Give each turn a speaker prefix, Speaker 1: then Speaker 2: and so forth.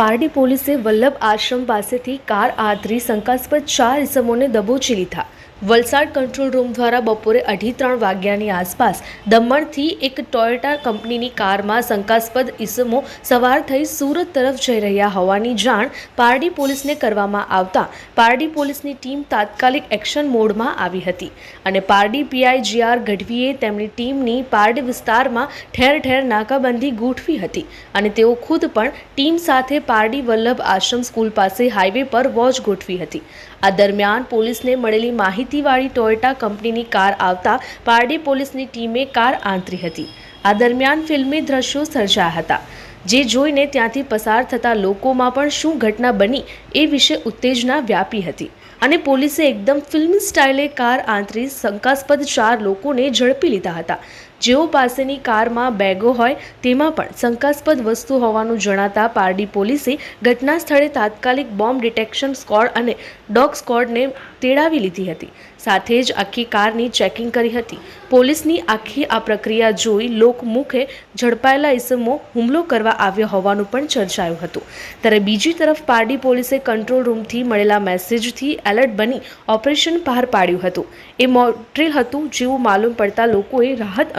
Speaker 1: પારડી પોલીસે વલ્લભ આશ્રમ પાસેથી કાર આદરી શંકાસ્પદ ચાર ઇસમોને દબોચી લીધા. વલસાડ કંટ્રોલ રૂમ દ્વારા બપોરે અઢી ત્રણ વાગ્યાની આસપાસ દમણથી એક ટોયોટા કંપનીની કારમાં શંકાસ્પદ ઇસમો સવાર થઈ સુરત તરફ જઈ રહ્યા હોવાની જાણ પારડી પોલીસને કરવામાં આવતા પારડી પોલીસની ટીમ તાત્કાલિક એક્શન મોડમાં આવી હતી અને પારડી પીઆઈ જીઆર ગઢવીએ તેમની ટીમની પારડી વિસ્તારમાં ઠેર ઠેર નાકાબંધી ગોઠવી હતી અને તેઓ ખુદ પણ ટીમ સાથે પારડી વલ્લભ આશ્રમ સ્કૂલ પાસે હાઈવે પર વોચ ગોઠવી હતી. આ દરમિયાન પોલીસને મળેલી માહિતીવાળી ટોયોટા કંપનીની કાર આવતા પારડી પોલીસની ટીમે કાર આંતરી હતી. આ દરમિયાન ફિલ્મી દ્રશ્યો સર્જાયા હતા, જે જોઈને ત્યાંથી પસાર થતા લોકોમાં પણ શું ઘટના બની એ વિશે ઉત્તેજના વ્યાપી હતી અને પોલીસે એકદમ ફિલ્મ સ્ટાઇલે કાર આંતરી શંકાસ્પદ ચાર લોકોને ઝડપી લીધા હતા. જેઓ પાસેની કારમાં બેગો હોય તેમાં પણ શંકાસ્પદ વસ્તુ હોવાનું જણાતા પારડી પોલીસે ઘટના સ્થળે તાત્કાલિક બોમ્બ ડિટેક્શન સ્કોડ અને ડોગ સ્કોડને તેડાવી લીધી હતી. સાથે જ આખી કારની ચેકિંગ કરી હતી. પોલીસની આખી આ પ્રક્રિયા જોઈ લોકમુખે ઝડપાયેલા ઇસમો હુમલો કરવા આવ્યો હોવાનું પણ ચર્ચાયું હતું. ત્યારે બીજી તરફ પારડી પોલીસે કંટ્રોલ રૂમથી મળેલા મેસેજથી એલર્ટ બની ઓપરેશન પાર પાડ્યું હતું. એ મોડ્રેલ હતું જેવું માલુમ પડતા લોકોએ રાહત